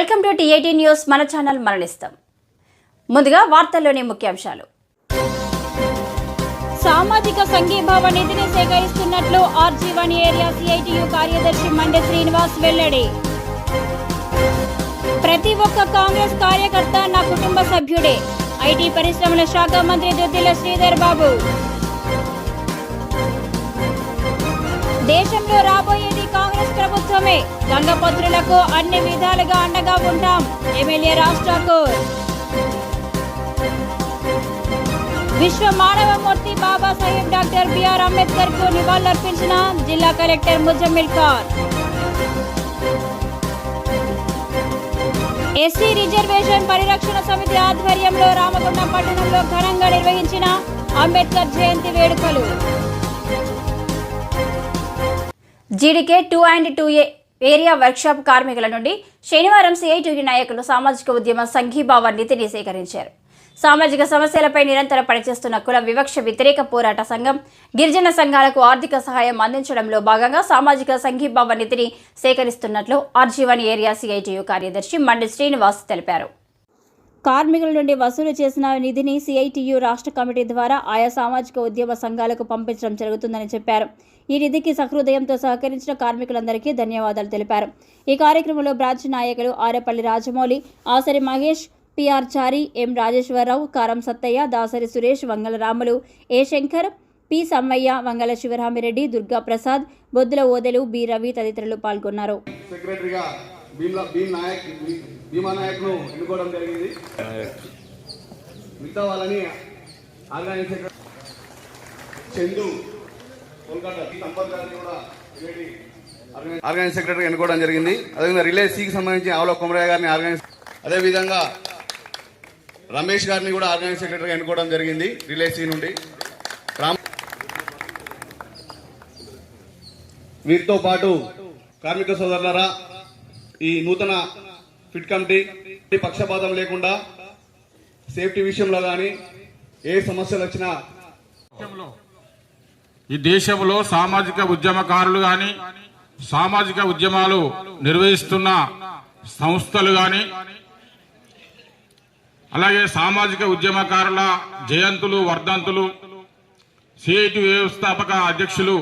Welcome to TIT news. మన channel మరణిస్తాం. ముందుగా వార్తల్లోని ముఖ్యాంశాలు. సామాజిక సంఘీభావ నిధిని సేకరిస్తున్నట్లు ఆర్జీవన్ ఏరియా సిఐటియు కార్యదర్శి మండే శ్రీనివాస్ వెల్లడి. ప్రతి ఒక్క కాంగ్రెస్ కార్యకర్త నా కుటుంబ సభ్యుడే. ఐటీ పరిశ్రమల శాఖ మంత్రి దుద్దిల శ్రీధర్ బాబు. దేశంలో రాబోయేది కాంగ్రెస్ ప్రభుత్వమే గంగపత్రులకు అన్ని విధాలుగా అండగా ఉంటాం. ఎమ్మెల్యే రాజ్ ఠాకూర్. విశ్వ మానవమూర్తి బాబాసాహెబ్ డాక్టర్ బిఆర్ అంబేద్కర్కు నివాళులర్పించిన జిల్లా collector Muzammil Khan SC reservation పరిరక్షణ సమితి ఆధ్వర్యంలో రామగుండం పట్టణంలో ఘనంగా నిర్వహించిన అంబేద్కర్ జయంతి వేడుకలు. GDK two and two A area workshop కార్మికుల నుండి శనివారం సిఐటియు నాయకులు సామాజిక ఉద్యమ సంఘీభావ నిధిని సేకరించారు సామాజిక సమస్యలపై నిరంతరం పనిచేస్తున్న కుల వివక్ష వ్యతిరేక పోరాట సంఘం గిరిజన సంఘాలకు ఆర్థిక సహాయం అందించడంలో భాగంగా సామాజిక సంఘీభావ నిధిని సేకరిస్తున్నట్లు ఆర్జీవన్ ఏరియా సిఐటియు కార్యదర్శి మండి శ్రీనివాస్ తెలిపారు. కార్మికుల నుండి వసూలు చేసిన నిధిని సిఐటియు రాష్ట్ర కమిటీ ద్వారా ఆయా సామాజిక ఉద్యమ సంఘాలకు పంపించడం జరుగుతుందని చెప్పారు. ఈ నిధికి సహృదయంతో సహకరించిన కార్మికులందరికీ ధన్యవాదాలు తెలిపారు. ఈ కార్యక్రమంలో బ్రాంచ్ నాయకులు Arepalli Rajamouli Asari Mahesh PR Chari M Rajeshwararao Karam Sattaiah Dasari Suresh Vangala Ramulu A Shankar P Sammaiah Vangala Sivaramireddy Durga Prasad Boddula Odelu B Ravi తదితరులు పాల్గొన్నారు. భీమా నాయక్ను ఎన్నుకోవడం జరిగింది. మిగతా వాళ్ళని ఆర్గనైజ్ చందు కోల్కతా సంపత్ గారిని కూడా ఆర్గనైజ్- సెక్రటరీ ఎన్నుకోవడం జరిగింది. అదేవిధంగా రిలే సికి సంబంధించి ఆవుల కుమరయ్య గారిని ఆర్గనైజ్ అదేవిధంగా రమేష్ గారిని కూడా ఆర్గనైజ్ సెక్రటరీగా ఎన్నుకోవడం జరిగింది రిలే సి నుండి. రామ్ వీరితో పాటు కార్మిక సోదరులరా ఈ నూతన ఫిట్ కమిటీ పక్షపాతం లేకుండా సేఫ్టీ విషయంలో కానీ ఏ సమస్యలు వచ్చినా ఈ దేశంలో సామాజిక ఉద్యమకారులు గాని సామాజిక ఉద్యమాలు నిర్వహిస్తున్న సంస్థలు గాని అలాగే సామాజిక ఉద్యమకారుల జయంతులు వర్ధంతులు సిఐటి వ్యవస్థాపక అధ్యక్షులు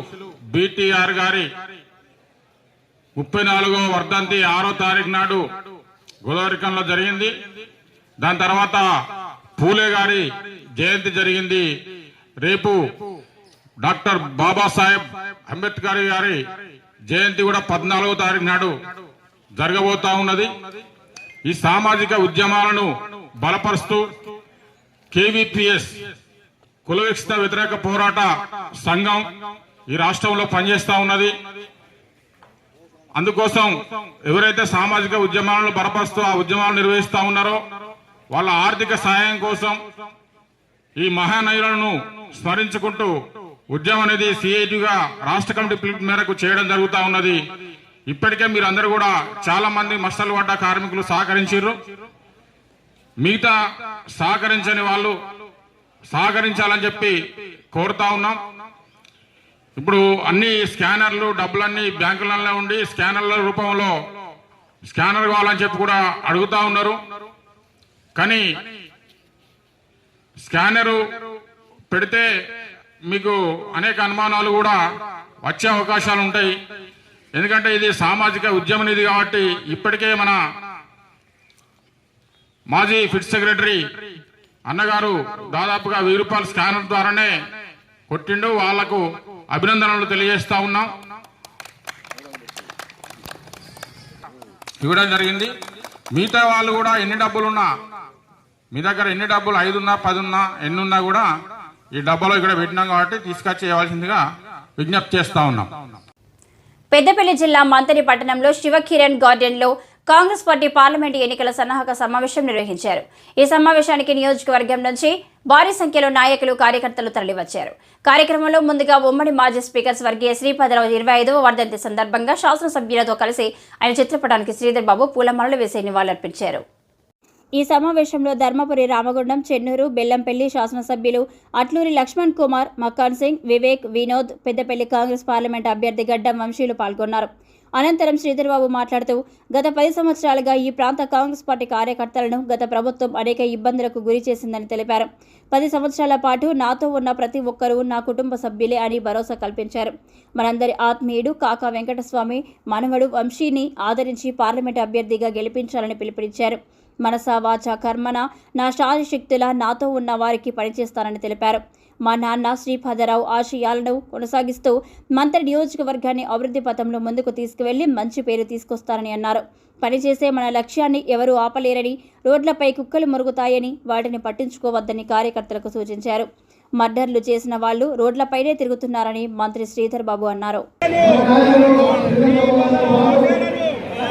బిటిఆర్ గారి ముప్పై నాలుగో వర్ధంతి ఆరో తారీఖు నాడు గోదావరికంలో జరిగింది. దాని తర్వాత పూలే గారి జయంతి జరిగింది. రేపు డాక్టర్ బాబాసాహెబ్ అంబేద్కర్ గారి జయంతి కూడా పద్నాలుగో తారీఖు నాడు జరగబోతా ఉన్నది. ఈ సామాజిక ఉద్యమాలను బలపరుస్తూ కేవీపీఎస్ కుల వ్యతిరేక పోరాట సంఘం ఈ రాష్ట్రంలో పనిచేస్తా ఉన్నది. అందుకోసం ఎవరైతే సామాజిక ఉద్యమాలను బలపరుస్తూ ఆ ఉద్యమాలు నిర్వహిస్తూ ఉన్నారో వాళ్ళ ఆర్థిక సహాయం కోసం ఈ మహానయులను స్మరించుకుంటూ ఉద్యమం అనేది సిఐటిగా రాష్ట్ర కమిటీ పిలుపు మేరకు చేయడం జరుగుతూ ఉన్నది. ఇప్పటికే మీరు అందరూ కూడా చాలా మంది మసలు పడ్డ కార్మికులు సహకరించారు మిగతా సహకరించని వాళ్ళు సహకరించాలని చెప్పి కోరుతా ఉన్నాం. ఇప్పుడు అన్ని స్కానర్లు డబ్బులన్నీ బ్యాంకులలో ఉండి స్కానర్ల రూపంలో స్కానర్ కావాలని చెప్పి కూడా అడుగుతా ఉన్నారు. కానీ స్కానరు పెడితే మీకు అనేక అనుమానాలు కూడా వచ్చే అవకాశాలు ఉంటాయి. ఎందుకంటే ఇది సామాజిక ఉద్యమ నిధి కాబట్టి ఇప్పటికే మన మాజీ ఫిట్ సెక్రటరీ అన్నగారు దాదాపుగా వెయ్యి రూపాయల స్కానర్ ద్వారానే కొట్టిండు. వాళ్ళకు అభినందనలు తెలియజేస్తా ఉన్నాం. ఇవ్వడం జరిగింది. మిగతా వాళ్ళు కూడా ఎన్ని డబ్బులున్నా మీ దగ్గర ఎన్ని డబ్బులు ఐదు ఉన్నా పది ఉన్నా ఎన్ని ఉన్నా కూడా ఈ డబ్బాలో ఇక్కడ పెట్టినాం కాబట్టి తీసుకొచ్చి ఇవ్వాల్సిందిగా విజ్ఞప్తి చేస్తా ఉన్నాం. పెద్దపల్లి జిల్లా మంతని పట్టణంలో శివకిరణ్ గార్డెన్లో కాంగ్రెస్ పార్టీ పార్లమెంటు ఎన్నికల సన్నాహక సమావేశం నిర్వహించారు. ఈ సమావేశానికి నియోజకవర్గం నుంచి భారీ సంఖ్యలో నాయకులు కార్యకర్తలు తరలివచ్చారు. కార్యక్రమంలో ముందుగా ఉమ్మడి మాజీ స్పీకర్ స్వర్గీయ శ్రీపాదరావు ఇరవై ఐదవ వర్ధంతి సందర్భంగా శాసనసభ్యులతో కలిసి ఆయన చిత్రపటానికి శ్రీధర్ బాబు పూలమాలలు వేసి నివాళులర్పించారు. ఈ సమావేశంలో ధర్మపురి రామగుండం చెన్నూరు బెల్లంపల్లి శాసనసభ్యులు అట్లూరి లక్ష్మణ్ కుమార్ మక్కాన్ సింగ్ వివేక్ వినోద్ పెద్దపల్లి కాంగ్రెస్ పార్లమెంట్ అభ్యర్థి గడ్డం వంశీలు పాల్గొన్నారు. అనంతరం శ్రీధర్బాబు మాట్లాడుతూ గత పది సంవత్సరాలుగా ఈ ప్రాంత కాంగ్రెస్ పార్టీ కార్యకర్తలను గత ప్రభుత్వం అనేక ఇబ్బందులకు గురి చేసిందని తెలిపారు. పది సంవత్సరాల పాటు నాతో ఉన్న ప్రతి ఒక్కరూ నా కుటుంబ సభ్యులే అని భరోసా కల్పించారు. మనందరి ఆత్మీయుడు కాకా వెంకటస్వామి మనవడు వంశీని ఆదరించి పార్లమెంటు అభ్యర్థిగా గెలిపించాలని పిలుపునిచ్చారు. మనసా వాచ కర్మన నా శాయశక్తులా నాతో ఉన్న వారికి పనిచేస్తానని తెలిపారు. మా నాన్న శ్రీపాదరావు ఆశయాలను కొనసాగిస్తూ మంత్రి నియోజకవర్గాన్ని అభివృద్ధి పథంలో ముందుకు తీసుకువెళ్ళి మంచి పేరు తీసుకొస్తారని అన్నారు. పనిచేసే మన లక్ష్యాన్ని ఎవరూ ఆపలేరని రోడ్లపై కుక్కలు మురుగుతాయని వాటిని పట్టించుకోవద్దని కార్యకర్తలకు సూచించారు. మర్డర్లు చేసిన వాళ్ళు రోడ్లపైనే తిరుగుతున్నారని మంత్రి శ్రీధర్ బాబు అన్నారు.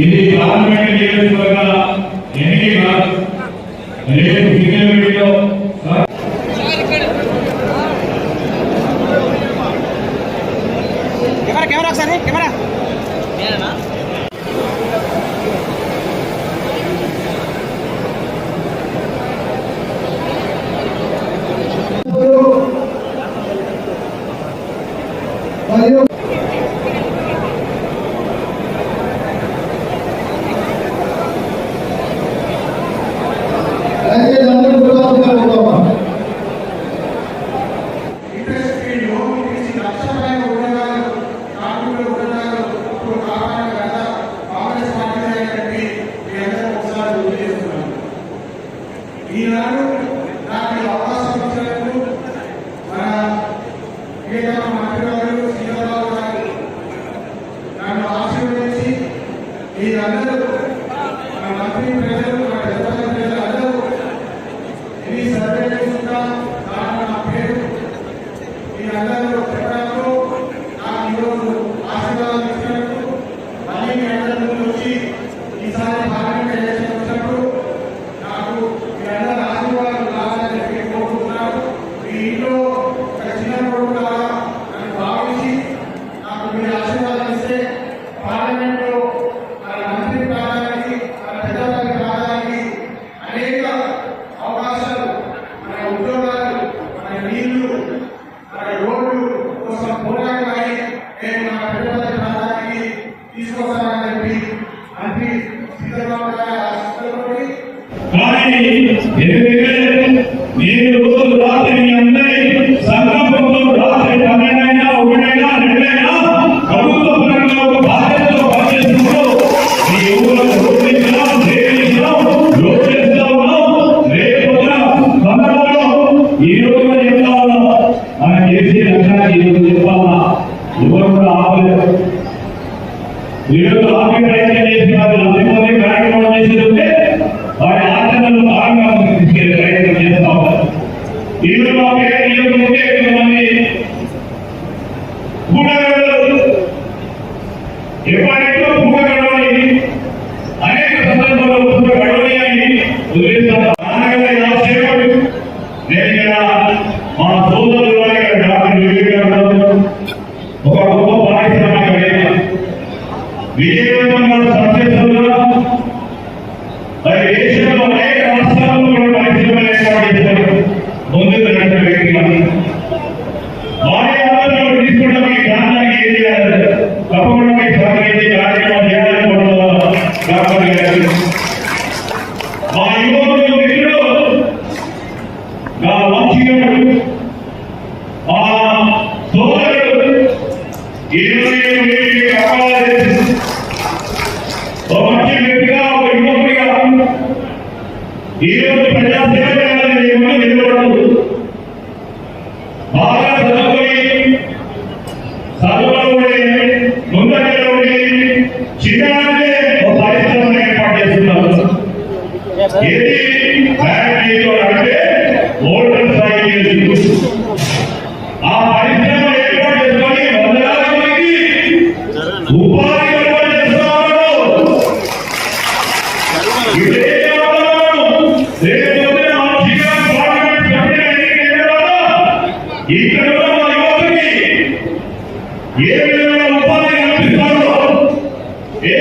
ఇది గవర్నమెంట్ నియోజకవర్గ വാദനയാണ് ఏ విధమైన ఉపాధి కల్పిస్తారో ఏ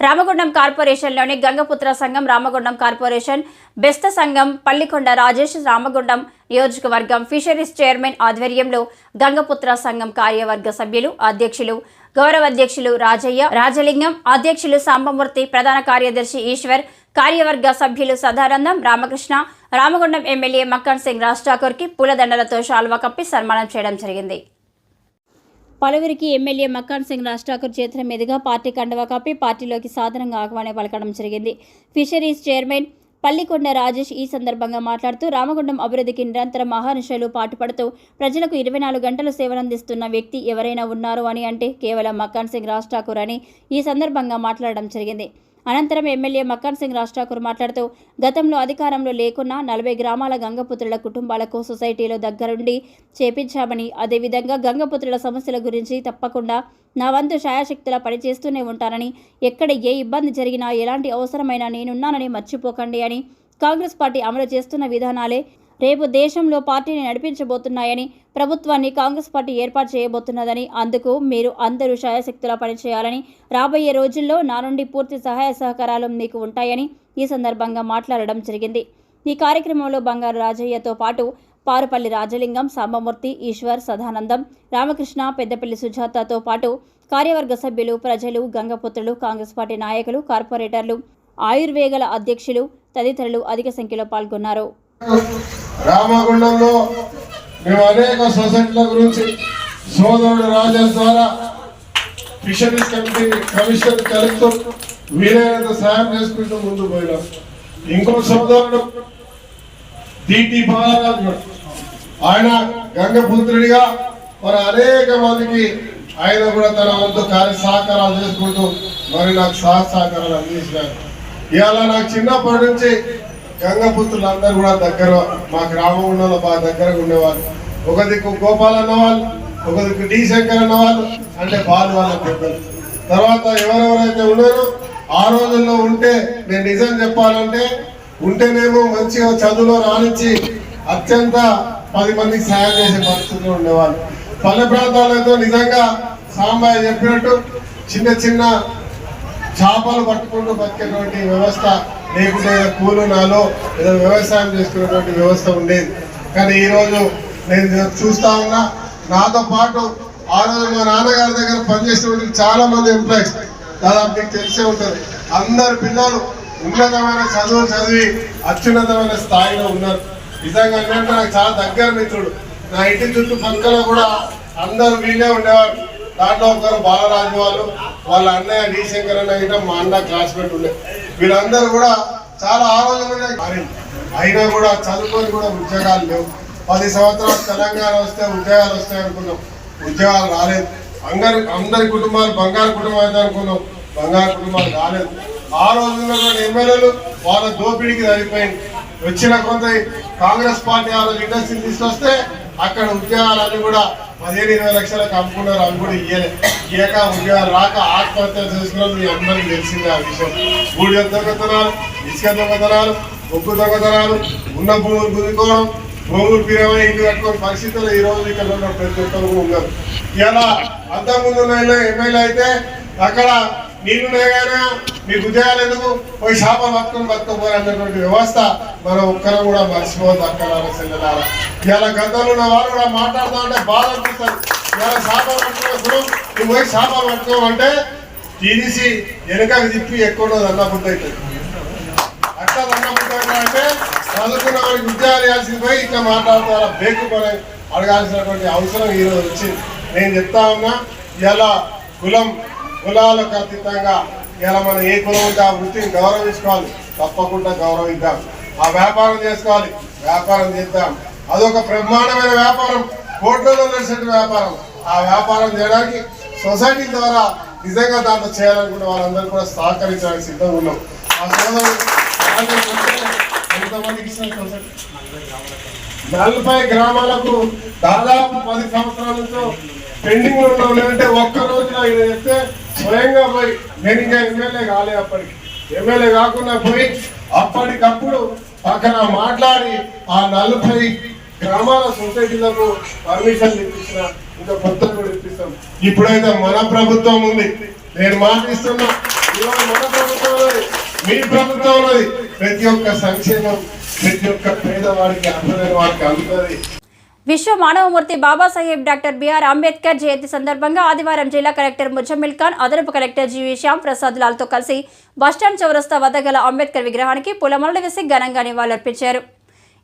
రామగుండం కార్పొరేషన్లోని గంగపుత్ర సంఘం రామగుండం కార్పొరేషన్ బెస్త సంఘం పల్లికొండ రాజేష్ రామగుండం నియోజకవర్గం ఫిషరీస్ చైర్మన్ ఆధ్వర్యంలో గంగపుత్ర సంఘం కార్యవర్గ సభ్యులు అధ్యక్షులు గౌరవ అధ్యక్షులు రాజయ్య రాజలింగం అధ్యక్షులు సాంబమూర్తి ప్రధాన కార్యదర్శి ఈశ్వర్ కార్యవర్గ సభ్యులు సదానందం రామకృష్ణ రామగుండం ఎమ్మెల్యే మక్కన్ సింగ్ రాజ్ ఠాకూర్కి పూలదండలతో శాల్వా కప్పి సన్మానం చేయడం జరిగింది. పలువురికి ఎమ్మెల్యే మక్కాన్ సింగ్ రాజ్ ఠాకూర్ చేతుల మీదుగా పార్టీ కండవా కప్పి పార్టీలోకి సాధారణంగా ఆహ్వానం పలకడం జరిగింది. ఫిషరీస్ చైర్మన్ పల్లికొండ రాజేష్ ఈ సందర్భంగా మాట్లాడుతూ రామగుండం అభివృద్ధికి నిరంతరం మహానిశలు పాటుపడుతూ ప్రజలకు ఇరవై నాలుగు గంటలు సేవలందిస్తున్న వ్యక్తి ఎవరైనా ఉన్నారు అని అంటే కేవలం మక్కాన్ సింగ్ రాజ్ ఠాకూర్ అని ఈ సందర్భంగా మాట్లాడడం జరిగింది. అనంతరం ఎమ్మెల్యే మక్కన్ సింగ్ రాజ్ ఠాకూర్ మాట్లాడుతూ గతంలో అధికారంలో లేకున్నా నలభై గ్రామాల గంగపుత్రుల కుటుంబాలకు సొసైటీలో దగ్గరుండి చేపించామని అదేవిధంగా గంగపుత్రుల సమస్యల గురించి తప్పకుండా నా వంతు శాయశక్తులా పనిచేస్తూనే ఉంటానని ఎక్కడ ఏ ఇబ్బంది జరిగినా ఎలాంటి అవసరమైనా నేనున్నానని మర్చిపోకండి అని కాంగ్రెస్ పార్టీ అమలు చేస్తున్న విధానాలే రేపు దేశంలో పార్టీని నడిపించబోతున్నాయని ప్రభుత్వాన్ని కాంగ్రెస్ పార్టీ ఏర్పాటు చేయబోతున్నదని అందుకు మీరు అందరూ శాయశక్తులా పనిచేయాలని రాబోయే రోజుల్లో నా నుండి పూర్తి సహాయ సహకారాలు మీకు ఉంటాయని ఈ సందర్భంగా మాట్లాడడం జరిగింది. ఈ కార్యక్రమంలో బంగారు రాజయ్యతో పాటు పారుపల్లి రాజలింగం సాంబమూర్తి ఈశ్వర్ సదానందం రామకృష్ణ పెద్దపల్లి సుజాతతో పాటు కార్యవర్గ సభ్యులు ప్రజలు గంగపుత్రులు కాంగ్రెస్ పార్టీ నాయకులు కార్పొరేటర్లు ఆయుర్వేగల అధ్యక్షులు తదితరులు అధిక సంఖ్యలో పాల్గొన్నారు. రామగుండంలో మేము అనేక సొసైటీల గురించి సోదరుడు రాజన్ ద్వారా ఫిషరీస్ కమిటీ కమిషన్ కలెక్టర్ వీలైనంత సాయం చేసుకుంటూ ముందు పోయినాం. ఇంకో సోదరుడు టిటి బాలరాజు ఆయన గంగపుత్రుడిగా మరి అనేక మందికి ఆయన కూడా తన వంతు కార్య సహకారాలు చేసుకుంటూ మరి నాకు సహ సహకారాలు అందించినారు. ఇవాళ నాకు చిన్నప్పటి నుంచి గంగపుత్రులు అందరూ కూడా దగ్గర మా గ్రామంలో బాగా దగ్గరగా ఉండేవాళ్ళు. ఒక దిక్కు గోపాల్ అన్నవాళ్ళు ఒక దిక్కు డి శంకర్ అన్నవాళ్ళు అంటే బాలు వాళ్ళ పెద్దలు. తర్వాత ఎవరెవరైతే ఉన్నారో ఆ రోజుల్లో ఉంటే నేను నిజం చెప్పాలంటే ఉంటేనేమో మంచిగా చదువులో రాణించి అత్యంత పది మందికి సాయం చేసే పరిస్థితుల్లో ఉండేవాళ్ళు. పల్లె ప్రాంతాలతో నిజంగా సాంబాయి చెప్పినట్టు చిన్న చిన్న చేపలు పట్టుకుంటూ బతికేటువంటి వ్యవస్థ లేకుంటే కూలు నాలో ఏదో వ్యవసాయం చేసుకునేటువంటి వ్యవస్థ ఉండేది. కానీ ఈరోజు నేను చూస్తా ఉన్నా నాతో పాటు ఆ రోజు మా నాన్నగారి దగ్గర పనిచేసినటువంటి చాలా మంది ఎంప్లాయీస్ దాదాపు మీకు తెలిసే ఉంటుంది అందరు పిల్లలు ఉన్నతమైన చదువు చదివి అత్యున్నతమైన స్థాయిలో ఉన్నారు. నిజంగా ఏంటంటే నాకు చాలా దగ్గర మిత్రుడు. నా ఇంటి చుట్టుపక్కల కూడా అందరూ వీళ్ళే ఉండేవారు. దాంట్లో ఒకరు బాలరాజు వాళ్ళు వాళ్ళ అన్నయ్య డి శంకర్ అన్న గిట్ట మా అన్న క్లాస్మేట్ ఉండే. వీళ్ళందరూ కూడా చాలా ఆలోచనగా మారింది అయినా కూడా చదువుకొని కూడా ఉద్యోగాలు లేవు. పది సంవత్సరాలు తెలంగాణ వస్తే ఉద్యోగాలు వస్తాయి అనుకున్నాం. ఉద్యోగాలు రాలేదు. అందరి అందరి కుటుంబాలు బంగారు కుటుంబం అయితే అనుకున్నాం. బంగారు కుటుంబాలు రాలేదు. ఆ రోజుల్లో కూడా ఎమ్మెల్యేలు వాళ్ళ దోపిడీకి సరిపోయింది. వచ్చిన కొంత కాంగ్రెస్ పార్టీ ఆ రోజు ఇండస్ట్రీ తీసుకొస్తే అక్కడ ఉద్యోగాలన్నీ కూడా పదిహేను ఇరవై లక్షలకు అమ్ముకున్నారు అవి కూడా ఇయ్యలే. ఇయ్యక ఉద్యోగాలు రాక ఆత్మహత్య చేసుకున్నారు మీ అందరికీ తెలిసిందే ఆ విషయం. గూడి దొంగతనాలు ఇసుక దొంగతనాలు ఉప్పు దొంగతనాలు ఉన్న భూములు గుదుకోవడం భూములు పిరమై ఇల్లు కట్టుకునే పరిస్థితులు ఈ రోజు ఇక్కడ ఉన్న ప్రతి ఒక్కరు ఉన్నారు. ఇలా అంతకుముందు ఎమ్మెల్యే అయితే అక్కడ నీళ్ళు లేగానే ఉదయాలు ఎందుకు? పోయి చేపలు పట్టుకొని బతుకోపోరు వ్యవస్థ మనం ఒక్కరం కూడా మర్చిపోవద్దు అక్కలారా చెల్లెలారా. ఇలా గద్దలు ఉన్న వారు కూడా మాట్లాడుతూ ఉంటే బాధ అనిపిస్తారు ఇలా చేపలు పట్టుకున్నప్పుడు నువ్వు పోయి చేపలు పట్టుకోమంటే తీసి వెనకకి తిప్పి ఎక్కువ అన్నబుద్ధి అవుతుంది అట్లా అన్నబుద్ధి అంటే చదువుకున్న వాడికి ఉద్యోగాలు వేయాల్సింది పోయి ఇట్లా మాట్లాడతారా బేకు పని అడగాల్సినటువంటి అవసరం ఈరోజు వచ్చింది. నేను చెప్తా ఉన్నా ఇలా కులం కులాలకు అతీతంగా ఇలా మనం ఏ కులం ఉంటే ఆ వృత్తిని గౌరవించుకోవాలి. తప్పకుండా గౌరవిద్దాం. ఆ వ్యాపారం చేసుకోవాలి. వ్యాపారం చేద్దాం. అదొక బ్రహ్మాండమైన వ్యాపారం. కోట్లలో నడిచే వ్యాపారం. ఆ వ్యాపారం చేయడానికి సొసైటీ ద్వారా నిజంగా దాంట్లో చేయాలనుకున్న వాళ్ళందరూ కూడా సహకరించడానికి సిద్ధంగా ఉన్నాం. ఆ సోదరులు ఎంతమందికి ఇచ్చిన సొసైటీ నలభై గ్రామాలకు దాదాపు పది సంవత్సరాలతో పెండింగ్లో ఉన్నాయంటే ఒక్క రోజున ఆయన చెప్తే స్వయంగా పోయి నేను ఇంకా ఎమ్మెల్యే కాలే అప్పటికి. ఎమ్మెల్యే కాకుండా పోయి అప్పటికప్పుడు అక్కడ మాట్లాడి ఆ నలభై గ్రామాల సొసైటీలకు పర్మిషన్ ఇప్పించిన ఇంకా కొత్త కూడా ఇప్పిస్తాం. ఇప్పుడైతే మన ప్రభుత్వం ఉంది. నేను మాటిస్తున్నా ఇవాళ మన ప్రభుత్వం మీ ప్రభుత్వం ప్రతి ఒక్క సంక్షేమం ప్రతి ఒక్క పేదవాడికి అర్హమైన వాడికి అందుతుంది. విశ్వ మానవమూర్తి బాబాసాహెబ్ డాక్టర్ బిఆర్ అంబేద్కర్ జయంతి సందర్భంగా ఆదివారం జిల్లా కలెక్టర్ ముజమ్మిల్ ఖాన్ అదనపు కలెక్టర్ జీవి శ్యామ్ ప్రసాద్ లాల్తో కలిసి బస్టాండ్ చౌరస్తా వద్ద గల అంబేద్కర్ విగ్రహానికి పూలమాలలు వేసి ఘనంగా నివాళులర్పించారు.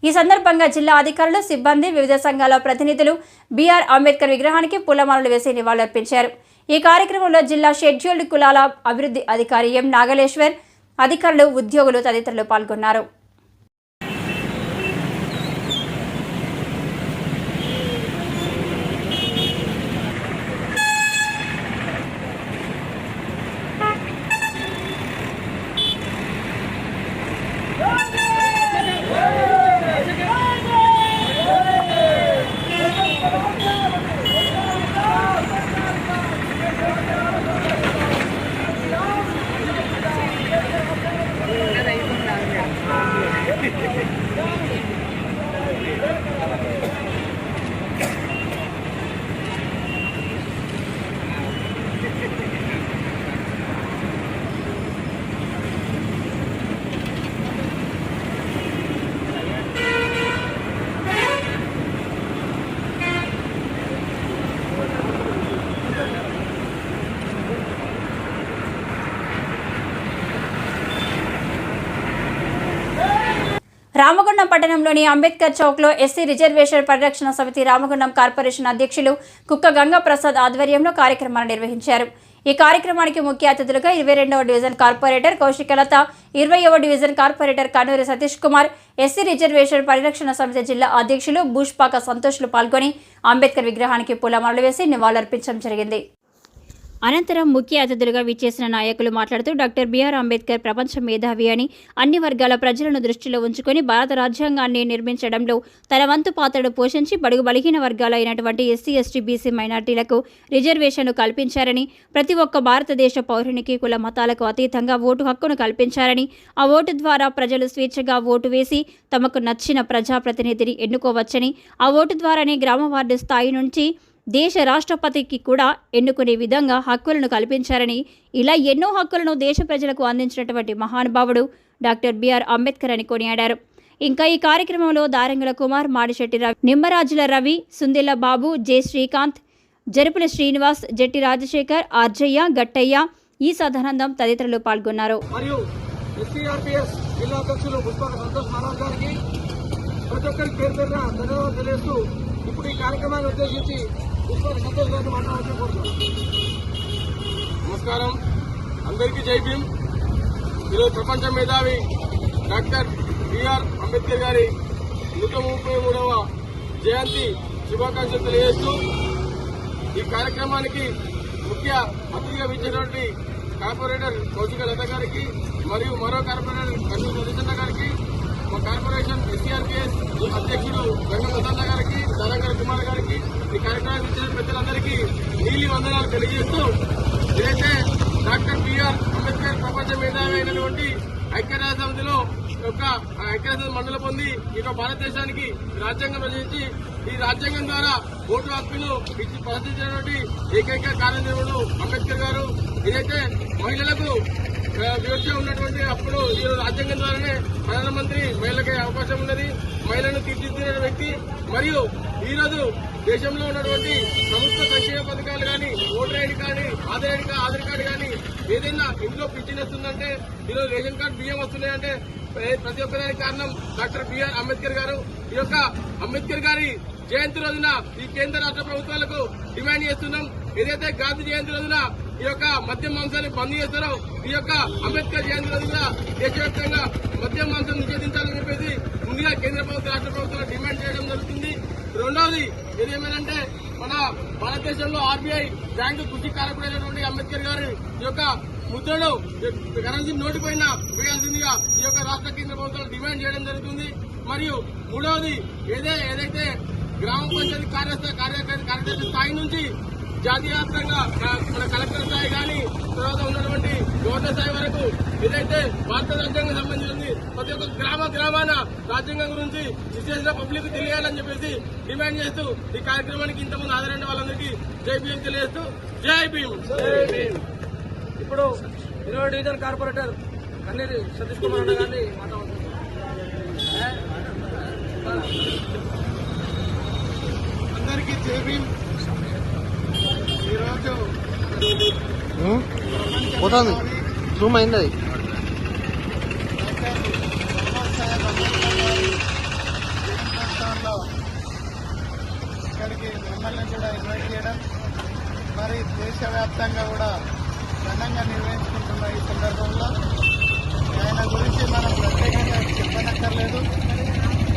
ఈ సందర్భంగా జిల్లా అధికారులు సిబ్బంది వివిధ సంఘాల ప్రతినిధులు బీఆర్ అంబేద్కర్ విగ్రహానికి పూలమాలలు వేసి నివాళులర్పించారు. ఈ కార్యక్రమంలో జిల్లా షెడ్యూల్డ్ కులాల అభివృద్ధి అధికారి ఎం నాగలేశ్వర్ అధికారులు ఉద్యోగులు తదితరులు పాల్గొన్నారు. రామగుండం పట్టణంలోని అంబేద్కర్ చౌక్లో ఎస్సీ రిజర్వేషన్ పరిరక్షణ సమితి రామగుండం కార్పొరేషన్ అధ్యక్షులు కుక్క గంగాప్రసాద్ ఆధ్వర్యంలో కార్యక్రమాలు నిర్వహించారు. ఈ కార్యక్రమానికి ముఖ్య అతిథులుగా ఇరవై రెండవ డివిజన్ కార్పొరేటర్ కౌశికలత ఇరవైవ division corporator Kannuri Satish Kumar SC reservation పరిరక్షణ సమితి జిల్లా అధ్యక్షులు భూష్పాక సంతోష్లు పాల్గొని అంబేద్కర్ విగ్రహానికి పూలమాలలు వేసి నివాళులర్పించడం జరిగింది. అనంతరం ముఖ్య అతిథులుగా విచ్చేసిన నాయకులు మాట్లాడుతూ డాక్టర్ బిఆర్ అంబేద్కర్ ప్రపంచ మేధావి అని అన్ని వర్గాల ప్రజలను దృష్టిలో ఉంచుకొని భారత రాజ్యాంగాన్ని నిర్మించడంలో తన వంతు పాత్రను పోషించి బడుగు బలహీన వర్గాలు అయినటువంటి ఎస్సీ ఎస్టీ బీసీ మైనార్టీలకు రిజర్వేషన్ను కల్పించారని ప్రతి ఒక్క భారతదేశ పౌరునికి కుల మతాలకు అతీతంగా ఓటు హక్కును కల్పించారని ఆ ఓటు ద్వారా ప్రజలు స్వేచ్ఛగా ఓటు వేసి తమకు నచ్చిన ప్రజాప్రతినిధిని ఎన్నుకోవచ్చని ఆ ఓటు ద్వారానే గ్రామ వార్డు స్థాయి నుంచి దేశ రాష్ట్రపతికి కూడా ఎన్నుకునే విధంగా హక్కులను కల్పించారని ఇలా ఎన్నో హక్కులను దేశ ప్రజలకు అందించినటువంటి మహానుభావుడు డాక్టర్ బిఆర్ అంబేద్కర్ అని కొనియాడారు. ఇంకా ఈ కార్యక్రమంలో దారంగుల కుమార్ మాడిశెట్టి రవి నిమ్మరాజుల రవి సుందిల్ల బాబు జె శ్రీకాంత్ జరుపుల శ్రీనివాస్ జట్టి రాజశేఖర్ ఆర్జయ్య గట్టయ్య ఈ సదానందం తదితరులు పాల్గొన్నారు. మరియు ఎస్సీఆర్పీఎస్ జిల్లా అధ్యక్షులు పుష్పక సంతోష్ మహారాజ్ గారికి ప్రతి ఒక్కరికి పేరు పేరున ధన్యవాదాలు తెలియస్తూ ఇప్పుడు ఈ కార్యక్రమాన్ని ఉద్దేశించి పుష్పక సంతోష్ గారిని మాట్లాడాలని కోరుతున్నాను నమస్కారం. అందరికీ జై భీమ్. ఈరోజు ప్రపంచ మేధావి డాక్టర్ బిఆర్ అంబేద్కర్ గారి నూట ముప్పై మూడవ జయంతి శుభాకాంక్షలు తెలియజేస్తూ ఈ కార్యక్రమానికి ముఖ్య అతిథిగా విచ్చినటువంటి కార్పొరేటర్ కౌశిక లత గారికి మరియు మరో కార్పొరేటర్ కన్నూరు రవిచంద్ర గారికి మా కార్పొరేషన్ ఎస్సీఆర్పీఎస్ అధ్యక్షుడు గంగ ప్రసన్న గారికి దారంగర్ కుమార్ గారికి ఈ కార్యక్రమానికి ఇచ్చిన పెద్దలందరికీ నీలి వందనాలు తెలియజేస్తూ ఏదైతే డాక్టర్ బిఆర్ అంబేద్కర్ ప్రపంచ మేధావి అయినటువంటి ఐక్యరాజ్య సమితిలో యొక్క ఐక్యరాజ్య మండలి పొంది ఈ యొక్క భారతదేశానికి రాజ్యాంగం రచించి ఈ రాజ్యాంగం ద్వారా ఓటు హక్కును ఇచ్చి ప్రదర్శించినటువంటి ఏకైక కార్యనిర్వహుడు అంబేద్కర్ గారు. ఇదైతే మహిళలకు వివక్ష ఉన్నటువంటి రాజ్యాంగం ద్వారానే ప్రధానమంత్రి మహిళలకే అవకాశం ఉన్నది. మహిళను తీర్చిదిద్దిన వ్యక్తి మరియు ఈ రోజు దేశంలో ఉన్నటువంటి ప్రభుత్వ సంక్షేమ పథకాలు కానీ ఓటర్ ఐడి కానీ ఆధార్ ఐడి ఆధార్ కార్డు కానీ ఏదైనా ఇంట్లో పింఛన్ వస్తుందంటే ఈరోజు రేషన్ కార్డు బియ్యం వస్తున్నాయంటే ప్రతి ఒక్కదానికి కారణం డాక్టర్ బిఆర్ అంబేద్కర్ గారు. ఈ యొక్క అంబేద్కర్ గారి జయంతి రోజున ఈ కేంద్ర రాష్ట్ర ప్రభుత్వాలకు డిమాండ్ చేస్తున్నాం. ఏదైతే గాంధీ జయంతి రోజున ఈ యొక్క మద్యం మాంసాన్ని బంద్ చేస్తారో ఈ యొక్క అంబేద్కర్ జయంతి రోజున దేశవ్యాప్తంగా మద్యం మాంసం నిషేధించాలని చెప్పేసి ముందుగా కేంద్ర ప్రభుత్వ రాష్ట్ర ప్రభుత్వాలు డిమాండ్ చేయడం జరుగుతుంది. రెండవది ఏదేమైనంటే మన భారతదేశంలో ఆర్బీఐ బ్యాంకు కృషి కారకుడైనటువంటి అంబేద్కర్ గారి ఈ యొక్క ముద్రను కరెన్సీ నోటిపైన వేయాల్సిందిగా ఈ యొక్క రాష్ట్ర కేంద్ర ప్రభుత్వాలు డిమాండ్ చేయడం జరుగుతుంది. మరియు మూడవది ఏదే ఏదైతే గ్రామ పంచాయతీ కార్యస్థ కార్యకర్త కార్యదర్శి స్థాయి నుంచి జాతీయ వ్యాప్తంగా మన కలెక్టర్ స్థాయి కానీ తర్వాత ఉన్నటువంటి గవర్నర్ స్థాయి వరకు ఏదైతే భారత రాజ్యాంగం సంబంధించింది. ప్రతి ఒక్క గ్రామ గ్రామాన రాజ్యాంగం గురించి విశేష పబ్లిక్ తెలియాలని చెప్పేసి డిమాండ్ చేస్తూ ఈ కార్యక్రమానికి ఇంతకుముందు హాజరైన వాళ్ళందరికీ జై భీమ్ తెలియజేస్తూ జై భీమ్. ఇప్పుడు ఇరవై డివిజన్ కార్పొరేటర్ కన్నీరు సతీష్ కుమార్ అన్న గారిని మాట్లాడుతున్నారు అందరికీ జై ఈరోజు పోతుంది. జూమ్ అయింది. అది ఇక్కడికి మిమ్మల్ని కూడా ఇన్వైట్ చేయడం. మరి దేశవ్యాప్తంగా కూడా ఘనంగా నిర్వహించుకుంటున్న ఈ సందర్భంలో ఆయన గురించి మనం ప్రత్యేకంగా చెప్పనక్కర్లేదు.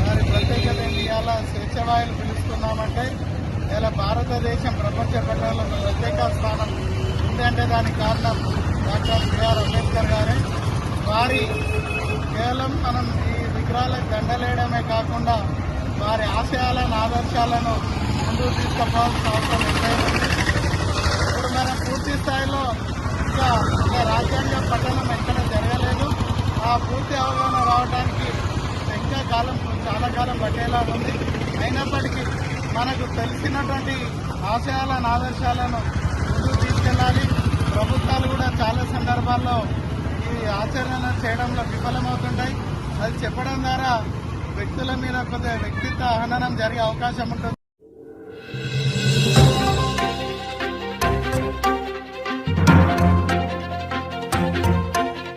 వారి ప్రత్యేకత ఏమి ఇవాళ స్వేచ్ఛవాయులు పిలుస్తున్నామంటే ఇలా భారతదేశం ప్రపంచ పట్టణంలో ప్రత్యేక స్థానం ఉందంటే దానికి కారణం డాక్టర్ బిఆర్ అంబేద్కర్ గారే. వారి కేవలం మనం ఈ విగ్రహాలకు దండలేయడమే కాకుండా వారి ఆశయాలను ఆదర్శాలను ముందుకు తీసుకుపోవాల్సిన అవసరం ఎంతైనా ఇప్పుడు మనం పూర్తి స్థాయిలో ఇంకా ఒక రాజ్యాంగ పట్టణం ఎక్కడ జరగలేదు. ఆ పూర్తి అవగాహన రావడానికి ఇంకా కాలం చాలా కాలం పట్టేలా ఉంది. అయినప్పటికీ మనకు తెలిసినటువంటి ఆశయాలను ఆదర్శాలను ముందుకు తీసుకెళ్ళాలి. ప్రభుత్వాలు కూడా చాలా సందర్భాల్లో ఈ ఆచరణ చేయడంలో విఫలమవుతుంటాయి. అది చెప్పడం ద్వారా వ్యక్తుల మీద కొద్దిగా వ్యక్తిత్వ హననం జరిగే అవకాశం ఉంటుంది.